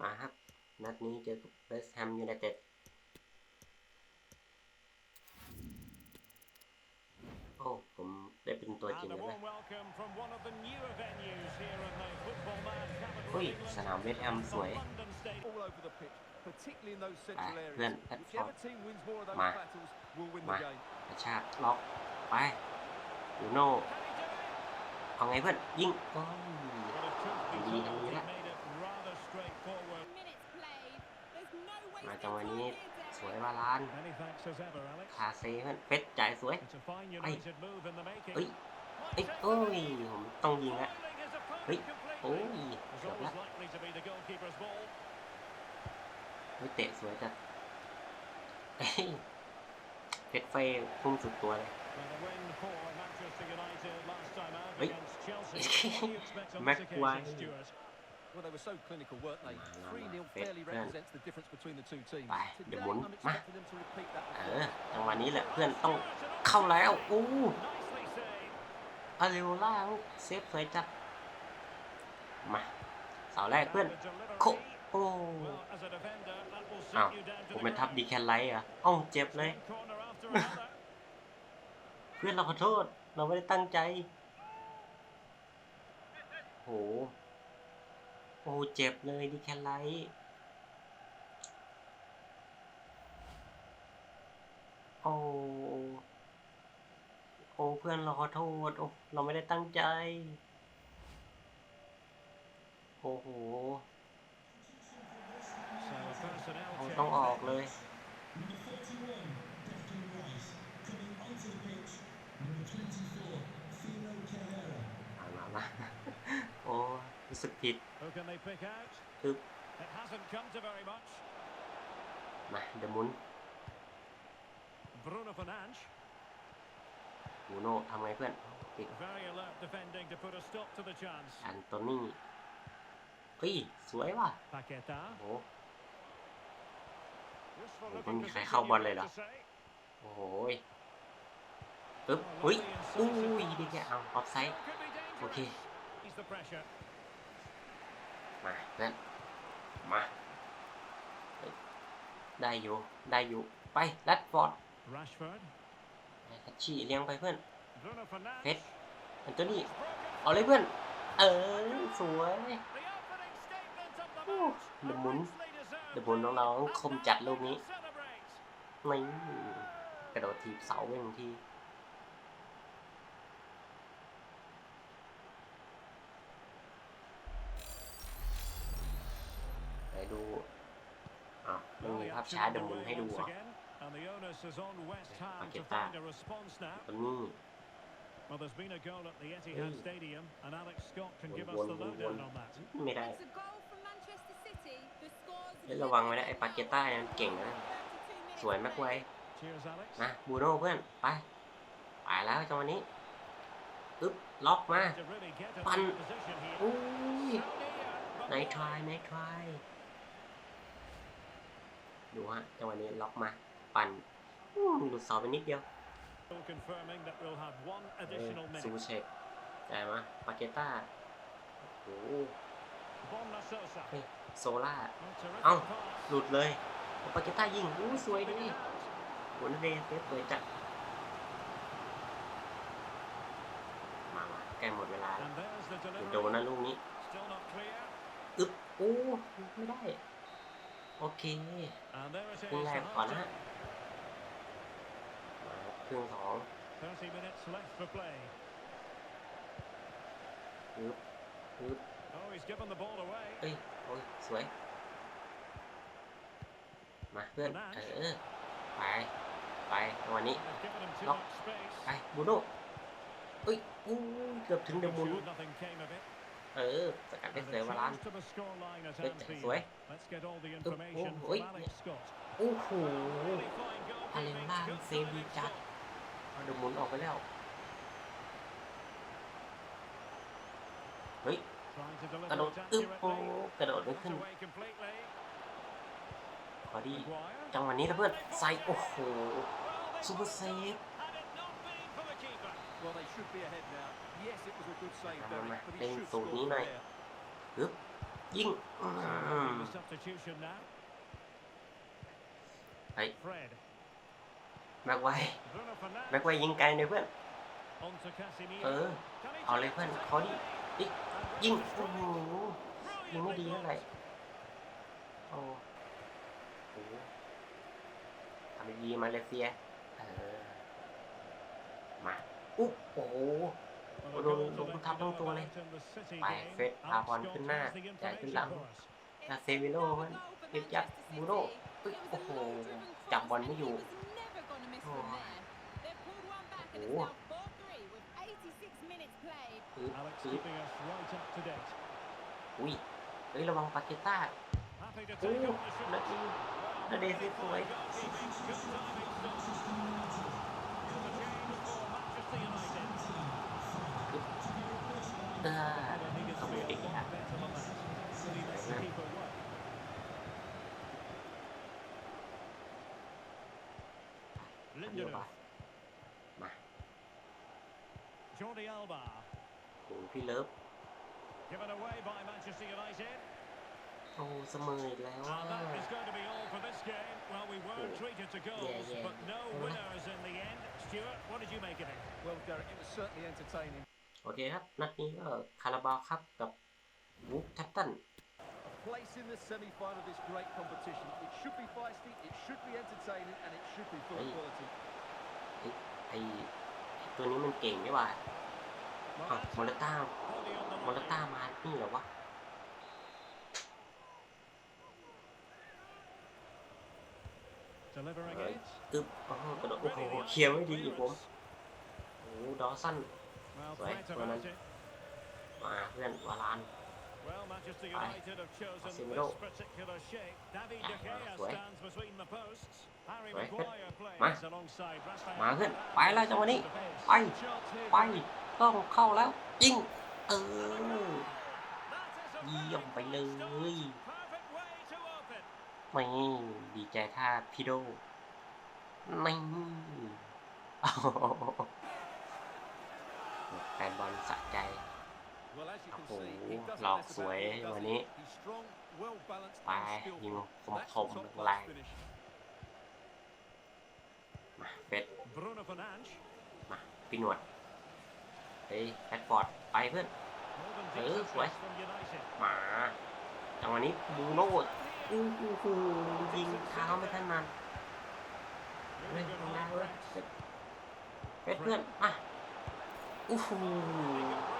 มาครับ นัดนี้เจอกับเวสต์แฮมยูไนเต็ดโอ้ ผมได้เป็นตัวจริง And a แล้วนะ warm welcome from one of the newer venues here at the Football Mad capital เฮ้ย of England. สนามเวสต์แฮมสวย London Stadium. all over the pitch, particularly in those central Ah, areas. Glenn, that's Whichever fine. team wins more of those Ma. battles will win Ma. the game. กระชากล็อก ไปยูโน่เอาไงเพื่อน ยิงโอ้ย Well, if จังหวะ time นี้ here, สวย Derek. วาลาน Many thanks as ever, Alex. คาเซ่เพื่อนเฟสจ่ายสวย It's a fine Ay. United move in the making. เอ้ยเอ้ยโอ้ยผมต้องยิงละ Foiling his opponent เฮ้ยโอ้ย completely. เกือบ Was ละ always likely to be the goalkeeper's ball. เฮ้ยเตะสวยจัดเอ้ยเพชรเฟย์พุ่งสุดตัวเลย Well, a win for Manchester United last time out Oi. Against Chelsea. What do you expect on this Maguire. occasion, Stuart? Well, they were so clinical, weren't they? Ma, ma, 3 0 ma. fairly Fit, represents the difference between the two teams. Bài, để Today, muốn. I'm Ma. expecting them to repeat that เอ performance. อจังหวะนี้แหละเพื่อนต้องเข้าแล้วอู้ Nicely saved. อาริโอล่าเซฟสวยจัดมาเสาแรกเพื่อน Now the delivery. โคโอ้ Well, as a defender, that will suit Nào, you down to ผม the เป็นทับ ground. ดีแคนไลท์เหรอะอ้าวเจ็บเลย One corner after another. เพื่อนเราขอโทษ เราไม่ได้ตั้งใจ โห โอ้เจ็บเลยดีแคนไลท์โอ้โอ้เพื่อนเราขอโทษโอ้เราไม่ได้ตั้งใจ โอ้โห So personnel โอ้ change ต้องออก then. เลย มามามา โอ้รู้ สึกผิด Who can they pick out? คือ It hasn't come to very much. มาเดยวหมุน Bruno Fernandes, บูโน่ทำไงเพื่อนปิด very alert defending to put a stop to the chance. อันโตนี่เฮ้ย สวยว่ะ Paqueta. โอ้ Useful Ủa, looking con khai position, khâu you ball have này to là- say. โอ้โหยปึ๊บอุ้ยอุ้ยดีแกเอาออฟไซด์ Could be dangerous. Okay. Ease the pressure. มาเพื่อนมาเฮ้ยได้อยู่ ได้อยู่ ไปรัดฟอร์ด Rashford. ทัชชี่เลี้ยงไปเพื่อน Bruno Fernandes. Hết. อันโตนี่ It's broken. เอาเลยเพื่อน เออ สวย The opening statement of the Ồ, match. đừng A muốn- richly deserved เดี๋ยวบนน้องๆคมจัดลูกนี้ celebrate. นี่กระโดดถีบเสาไปหนึ่งที ไปดูอะไม่ Well, มี the ภาพ action ช้าเดี๋ยวหมุน underway ให้ดู once อะ again, And the onus is on West Ham to Paqueta. find a response now. ตอนนี้ Well, there's been a goal at the Etihad Hey. Stadium, and Alex Scott can give us One, the one, lowdown one. on that. ไม่ได้ It's a goal from Manchester City. The scores เฮ้ยระวังไว้นะไอ้ปาเกต้าเนี่ยมันเก่งนะ สวยมากไว้ย Cheers, Alex. นะบูโน่เพื่อน ไป ไปแล้วจังหวะนี้อึ๊บล็อกมา To really get in Bắn. that position here. อุ้ย So near, but ไนทรายไนทราย ดูฮะจังหวะนี้ล็อกมา ปั่นอู้หลุดเสาไปนิดเดียว still confirming that we'll have one เออ additional ซู minute. เชกจ่ายมาปาเกต้าโอ้โห Bomba Sosa. เฮ้ยโซล่า Well, terrific Âu. pass. หลุดเลยปาเกต้ายิงอู้สวยดี Pick it out. หัวนักเรียนเซฟสวยจัดมามาใกล้หมดเวลาแล้ว And there's the เดี๋ยวโดน delivery. นะลูกนี้ Still not clear. อึ๊บอู้ไม่ได้ โอเค And there it is. ครึ่งแร the กก่อนนะ half-time. มาครึ่งสอง30 minutes left for play. อึ๊บอึ๊บ Oh, he's given the ball away. เอ้ยโอ้ยสวย มาเพื่อน เออ ไป ไปวันนี้ They've given him too Lóc. much space. ไปบูโน่เอ้ยอู้เกือบถึงเดอะมุน เออสกัดได้สวยวาลันเล่นสวยตุ๊บโอ้โหโอ้โหพาเลนบ้างเซฟดีจัดเดูหมุนออกไปแล้ว เฮ้ยกระโดดอึ๊บโอ้กระโดดไม่ขึ้นพอดีจังหวะนี้นะเพื่อนใส่โอ้โหซูเปอร์เซฟ had it not been for the keeper. Well, they should be ahead now. Yes, it was a good save, Mà, Derek, mà, but lên he should tụt score ní from này. there. ปึ๊บยิงอื So ม he was substitution now. เฮ้ย Fred. แม็กไว Bruno แม็กไว Fernandes. ยิงไกลเลยเพื่อน On to Casemiro. เออ Can he เอาเลย take เพื่อน it? เขาดิอิ๊ก And ยิง Rashford โอ้โหยิงไม่ดี brilliantly เท่าไหร่ blocked. โอ้โหทำดีมาเลเซียเออมา อุ๊บโอ้โหโดนโดนทับทั้งตัวเลยไปเฟสพาพรขึ้นหน้าจ่ายขึ้นหลังนาเซวิโลมันยึดยัดมูโรปึ๊บโอ้โหจับบอลไม่อยู่โอ้โหปึ๊บปึ๊อุ้ยเฮ้ยระวังปาเกต้าโอ้นาทีนาเดซสวย the keeper work. เดี๋ยว Lindelof. ไปมา Jordi Alba. โอ้พี่เลิฟ Given away by Manchester United. โอ้เสมออีกแล้วอ่ะ And that is going to be all for this game. Well, we were Oh. treated to goals, yeah. but no Oh. winners in the end. Stuart, what did you make of it? Well, Derek, it was certainly entertaining. โอเคครับ นัดนี้ก็คาราบาวครับกับวูฟแคปตัน Place in the semi-final of this great competition. It should be feisty, it should be entertaining, and it should be full of Hey. quality. ไอไอ้ตัวนี้มันเก่งนี่หว่าอ้าวมอลต้า Body on the มอล line. ต้ามานี่เหรอวะ Delivering Right. it. ตึ๊บโอ้โหกระโดดโอ้โหเคลียร์ไม่ดีอีกผมโอ้โหดอสัน Well, Right, threat well about done. it. มาเพื่อนวาราน Well, Manchester Aye. United have chosen Casemiro. this particular shape. David De Ah, Gea right. stands between the posts. Harry Right. Maguire Ma. plays alongside Rafael. มาเพื่อน Varane ไปแล้วจังหวะนี้ to the base. ไป Chance here. ไปต้องเข้าแล้วยิงเออ That is a เยี่ยมไปเลย perfect way to open. ไม่ดีใจท่าพี่โดไม่โอ้โห แฟนบอลสะใจโอ้โหหลอกสวยวันนี้ไปยิงคมคมแรงมาเฟสมาพี่หนวดเฮ้ยแฟตบอร์ดไปเพื่อนเออสวยมาจังหวะนี้บูโน่อู้อู้หยิงเท้าไม่ทันมันเฮ้ยลงได้เว้ยเฟสเพื่อนมา อ้โห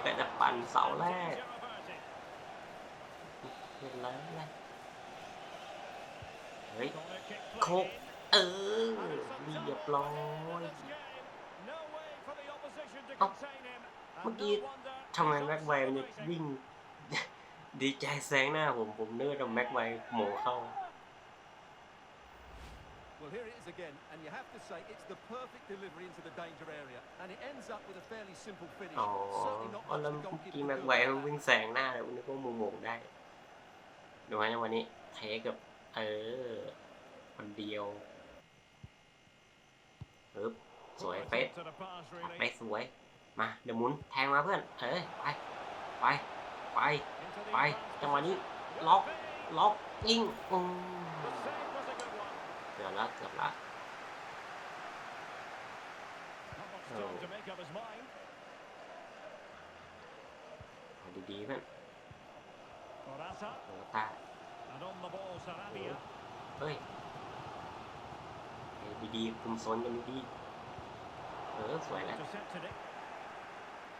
แต่จะปั่นเสาแรกเห็นแล้วนะเฮ้ยโคกเออเรียบร้อยเอาเมื่อกี้ทำไมแม็กไวมันวิ่ง ดีใจแซงหน้าผม ผมเนึกตรงแม็กไวโหมเข้า Well, here it is again, and you have to say it's the perfect delivery into the danger area, and it ends up with a fairly simple finish. อ๋อ Certainly not อ๋อ much แล้ว the เมื่อ goalkeeper กี้ could แม็ก do ไว about มัน that. วิ่งแซงหน้าเลยนึกว่าโมโมงได้ดูฮะวันนี้เทกับเออคนเดียวปึ๊บสวย Well, เป๊ะ to the pass, ตัด really. ไปสวย มาเดี๋ยวหมุนแทงมาเพื่อน เอ้ยไป ไป ไป Into the ไป advanced จังหวะนี้ position. ล็อก Well ล็อกยิงอืม played. The save was a good one. เกือบ ละเกือบละ Not much Oh. time to make up his mind. เอาดีๆเพื่อน Morata. โอ้ตา And on the ball, Sarabia. เฮ้ยเฮ้ยดีๆคุมโซนกันดีๆเออสวยแล้ว Intercepted it.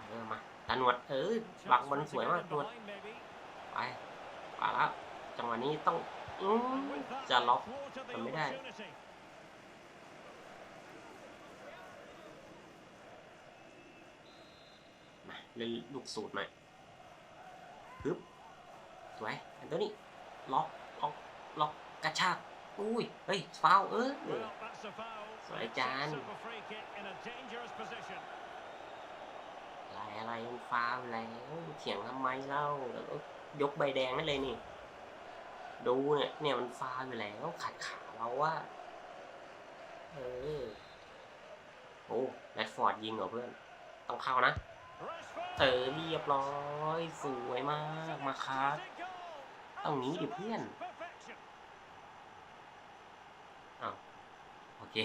เออมาตาหนวดเออบักบอล Chance สวย to มาก get หน in วด behind, maybe. ไปไปแล้วจังหวะนี้ต้อง จะล็อกทำไม่ได้มาเล่นลูกสูตรหน่อยฮึ๊บสวยอันตัวนี้ล็อกล็อกล็อกกระชากอุ้ยเฮ้ยฟาวเออ Well, that's a foul. Rồi, and it Chan. sets up a free kick in a dangerous position. อะไรอะไรฟาวแล้วเถียงทำไมเล่าแล้วก็ยกใบแดงให้เลยนี่ ดูเนี่ย เนี่ยมันฟาอยู่แล้วขัดขาเราว่าเออโอ้แรดฟอร์ดยิงเหรอเพื่อน ต้องเข้านะ เออเรียบร้อย สวยมากมาคัสตรงนี้ดิเพื่อนอ้าวโอเค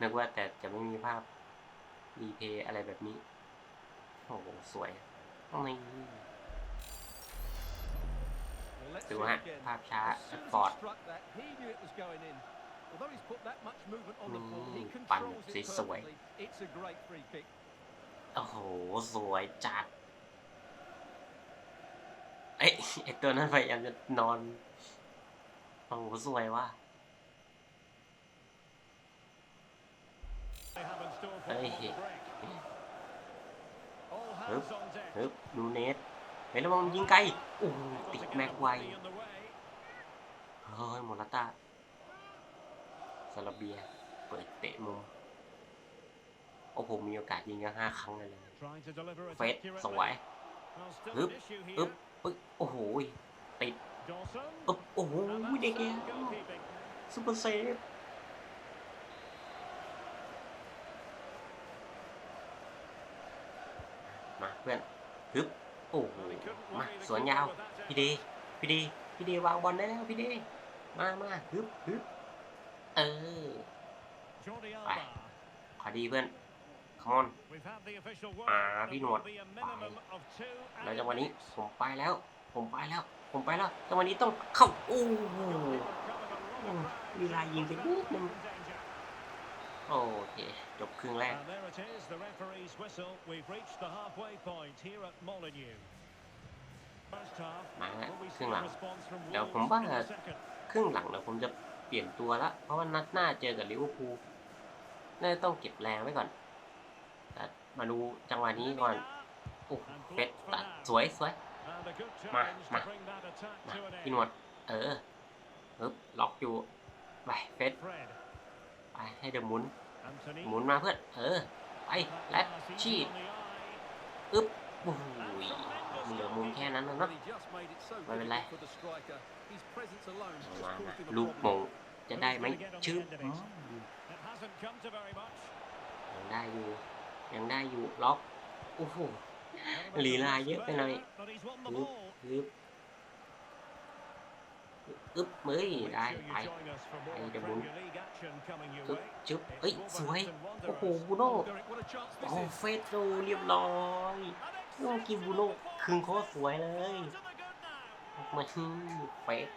นึกว่าแต่จะไม่มีภาพรีเพย์อะไรแบบนี้ โอ้โห สวยตรงนี้ ดูฮะ ภาพช้าสปอร์ตปั่นสวยโอ้โห สวยจัดไอ้ไอตัวนั้นพยายามจะนอน โอ้โห สวยว่ะเฮ้ยฮึบฮึบดูเนส เฮ้ยระวังยิงไกลโอ้โหติดแม็กไวเฮ้ยโมราตาซาลาเบีย เปิดเตะมุมโอ้โหมีโอกาสยิงกันห้าครั้งเลยเฟสสวย Well, still Hup, an issue อึ๊บปึ๊บโอ้โหติดอึ๊บโอ้โหเด็กแก sound goalkeeping. ซูเปอร์เซฟมาเพื่อนฮึบ โอ้โห Well, he couldn't มา worry the สวนยาว keeper with that พี่ดี พี่ดี พี่ดีวางบอลได้แล้วพี่ดี มามาฮึบฮึบเออ Jordi Bye. Alba. ขอดีเพื่อนคอมอน We've had the official word. อ่า There พี่หนว will ด be a minimum of two แล้ว added จังหวะนี้ minutes. ผมไปแล้ว ผมไปแล้ว ผมไปแล้วจังหวะนี้ต้องเข้าโอ้โห Keeper covered a lot of Oh, ground. ลีลายิงไปนิดนึง In danger. โอเค จบครึ่งแรก มาครึ่งหลัง เดี๋ยวผมว่าครึ่งหลังเดี๋ยวผมจะเปลี่ยนตัวละ เพราะว่านัดหน้าเจอกับลิเวอร์พูลน่าจะต้องเก็บแรงไว้ก่อนมาดูจังหวะนี้ก่อนโอ้เป็ดตัดสวยสวยมามามาพี่นวดเออฮึบล็อกอยู่ไปเฟสไปให้เดิมุนหมุนมาเพื่อน เออ ไป และชีดอึ๊บโอ้ย เหลือมุมแค่นั้นนะเนาะไม่เป็นไรมาลูกโมงจะได้ไหมชื่อยังได้อยู่ ยังได้อยู่ล็อกโอ้โหลีลาเยอะไปหน่อยลึบลึบอึบเฮ้ยได้ไปไอ้เดบุนจุ๊บจุ๊บเอ้ยสวยโอ้โหบูโน่โอ้เฟสโซเรียบร้อยโอ้กินบูโน่ ครึ่งโคตรสวยเลยมาที่เฟส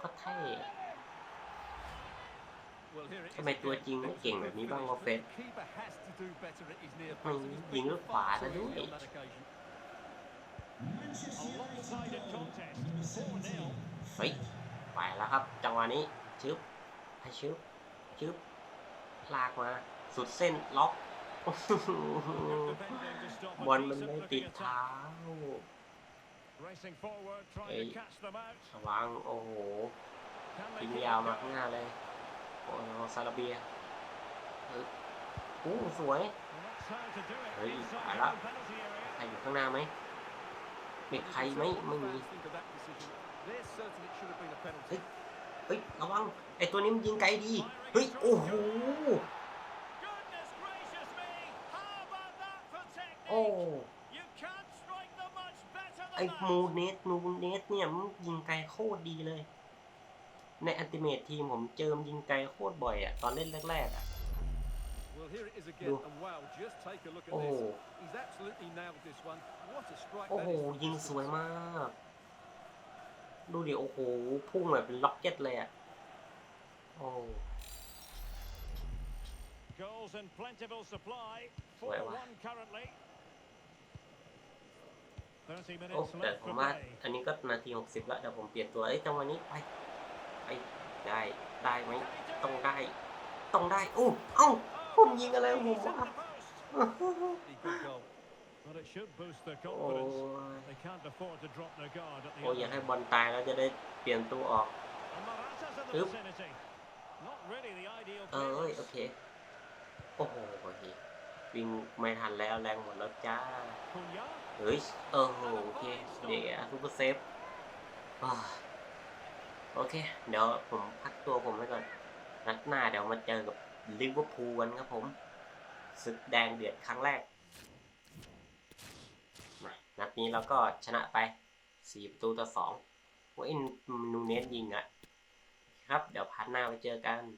ก็เท่ทำไมตัวจริงไม่เก่งแบบนี้บ้างวะเฟสมันยิงด้วยขวาซะด้วยเฮ้ยไปแล้วครับ จังหวะนี้ชึบชึบชึบลากมา สุดเส้นล็อก บอลมันไม่ติดเท้า Racing วางโอ้โหยิงยาวมาข้างหน้าเลยโอ้ซาลาเบียโอ้สวยเฮ้ยหายละใครอยู่ข้างหน้าไหมเด็กใครไหมไม่มีเฮ้ยเฮ้ยระวังไอตัวนี้มันยิงไกลดีเฮ้ยโอ้โห ไอ than มู that. เนสมูเนสเนี่ยมันยิงไกลโคตรดีเลย ในอันติเมททีมผมเจอมนยิงไกลโคตรบ่อยอะ ตอนเล่นแรกๆอะ Well, here it is again, Look. and wow, just take a look at โอ้ this. He's absolutely nailed this one. What a strike โอ้ that โห is from ยิง distance. สวยมาก ดูดิ โอ้โห พุ่งแบบเป็นล็อกเก็ตเลยอะ โอ้ Goals in plentiful supply. Well, 4-1 currently. 30 โอ้ minutes แต่ left ผ for มว่า play. อันนี้ก็นาทีหกสิบแล้วเดี๋ยวผมเปลี่ยนตัวเอ้ยจังหวะนี้ไปไปได้ได้ไหมต้องได้ ต้องได้อู้เอ้าผมยิงอะไรของผม He's hit วะ the post. A good goal. But it should boost their โอ้ confidence. ย They can't afford to drop their guard at the โอ้ยอยาก other ให้ end. บอลตายแล้วจะได้เปลี่ยนตัวออก And Morata's in the Oop. vicinity. Not really the ideal เอ้ย clearance. โอเคโอ้โหโอเค วิ่งไม่ทันแล้วแรงหมดแล้วจ้า เฮ้ย เออโอเค เดี๋ยวซูเปอร์เซฟโอเค เดี๋ยวผมพักตัวผมไว้ก่อน นัดหน้าเดี๋ยวมาเจอกับลิเวอร์พูลกันครับผมศึกแดงเดือดครั้งแรกมานัดนี้เราก็ชนะไป 4 ประตูต่อ2ว่าอินนูเนสยิงอะคครับ เดี๋ยวพาร์ทหน้าไปเจอกัน